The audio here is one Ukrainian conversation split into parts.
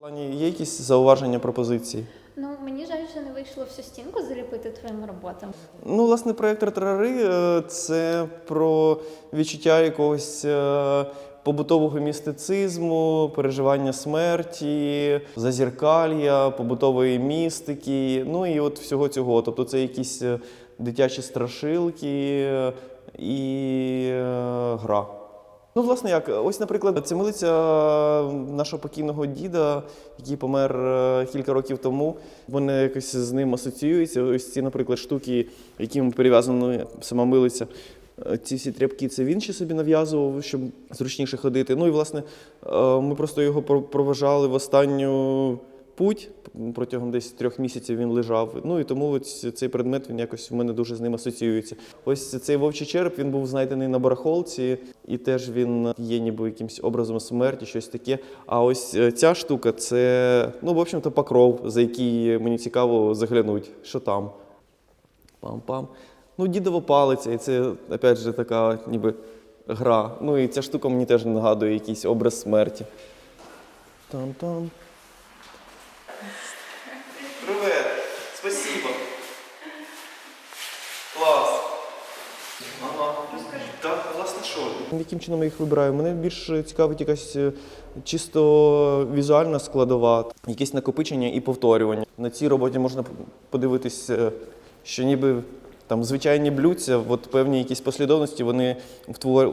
Плані є якісь зауваження пропозиції? Ну, мені жаль, що не вийшло всю стінку заліпити твоїм роботам. Ну, власне, проєкт «Ретрари» е, це про відчуття якогось е, побутового містицизму, переживання смерті, зазіркалья, побутової містики, ну і от всього цього. Тобто це якісь е, дитячі страшилки і гра. Ну, власне, як, ось, наприклад, це милиця нашого покійного діда, який помер е, кілька років тому. Вони якось з ним асоціюються. Ось ці, наприклад, штуки, яким перев'язана сама милиця. Е, Ці всі тряпки це він ще собі нав'язував, щоб зручніше ходити. Ну і власне е, ми просто його про- проважали в останню путь. Протягом десь трьох місяців він лежав. Ну і тому ось цей предмет він якось в мене дуже з ним асоціюється. Ось цей вовчий череп він був знайдений на барахолці, і теж він є ніби якимось образом смерті, щось таке. А ось е, ця штука це, ну, в общем-то, покров, за який мені цікаво заглянути, що там. Пам-пам. Ну, дідова палиця, і це, опять же, така ніби гра. Ну і ця штука мені теж нагадує якийсь образ смерті. Там-там. Що? Яким чином я їх вибираю? Мене більш цікавить якась е, чисто візуальна складова, якесь накопичення і повторювання. На цій роботі можна подивитись, е, що ніби там звичайні блюдця, от певні якісь послідовності, вони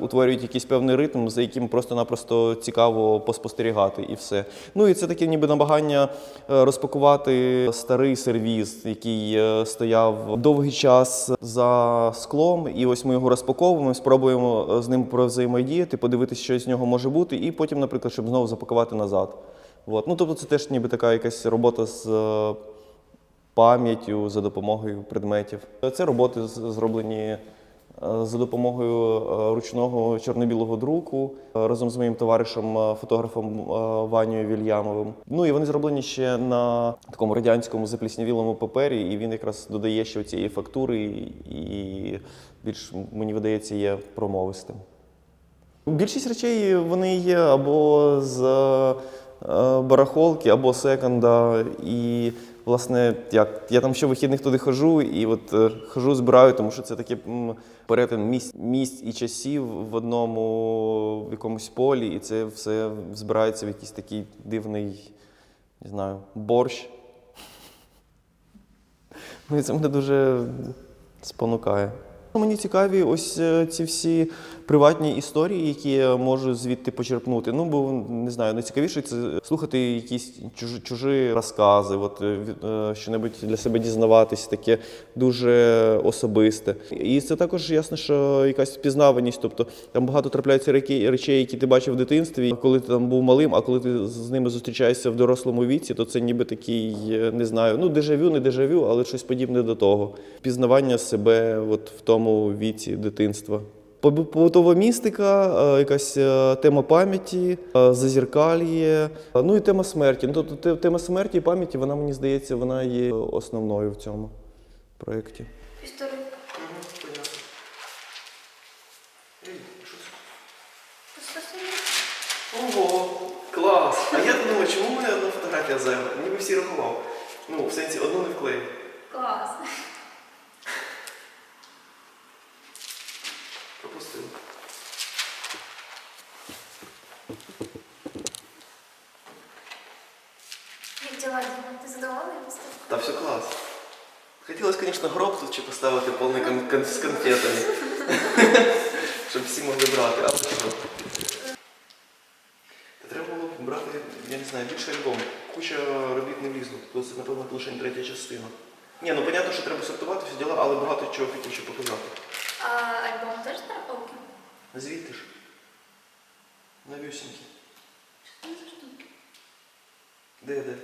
утворюють якийсь певний ритм, за яким просто-напросто цікаво поспостерігати і все. Ну і це таке ніби намагання е, розпакувати старий сервіз, який е, стояв довгий час за склом. І ось ми його розпаковуємо, спробуємо е, з ним взаємодіяти, подивитися, що з нього може бути, і потім, наприклад, щоб знову запакувати назад. От. Ну, тобто це теж ніби така якась робота з пам'яттю за допомогою предметів. Це роботи зроблені е, за допомогою е, ручного чорно-білого друку е, разом з моїм товаришем, фотографом Ванією Вільямовим. Ну і вони зроблені ще на такому радянському запліснявілому папері, і він якраз додає ще цієї фактури, і більш мені видається є промовистим. Більшість речей вони є або з барахолки, або секонда. І, власне, як я там щовихідних туди хожу, і от е, хожу, збираю, тому що це таке перетин місць, місць і часів в одному в якомусь полі, і це все збирається в якийсь такий дивний, не знаю, борщ. Ну, і це мене дуже спонукає. Мені цікаві ось е, ці всі приватні історії, які я можу звідти почерпнути. Ну, бо не знаю, найцікавіше це слухати якісь чужі, чужі розкази, от е, е, що-небудь для себе дізнаватись, таке дуже особисте. І це також ясно, що якась впізнаваність. Тобто там багато трапляється реки- речей, які ти бачив в дитинстві, коли ти там був малим, а коли ти з ними зустрічаєшся в дорослому віці, то це ніби такий, е, не знаю, ну дежавю, не дежавю, але щось подібне до того. Пізнавання себе от в тому віці дитинства. Побу- Побутова містика, е, якась е, тема пам'яті, е, зазіркальє, ну і тема смерті. Ну, тобто тема смерті і пам'яті, вона мені здається, вона є основною в цьому проєкті. Ого, клас! А я думаю, чому в мене одна фотографія зайва? Ніби всі рахував. Ну, в сенсі одну не вклеїв. Клас. Пропустив. Як діла, Діма? Ти задоволений виставкою? Та все клас. Хотілося, звісно, гроб тут чи поставити повний кон- кон- з конфетами. Щоб всі могли брати, але що? Та треба було б брати, я не знаю, більше альбом. Куча робіт не влізло. Тобто це, напевно, лише третя частина. Ні, ну понятно, що треба сортувати всі діла, але багато чого хотів ще показати. А альбом теж тарапалки? Звідти ж. Новюсінькі. Де, де?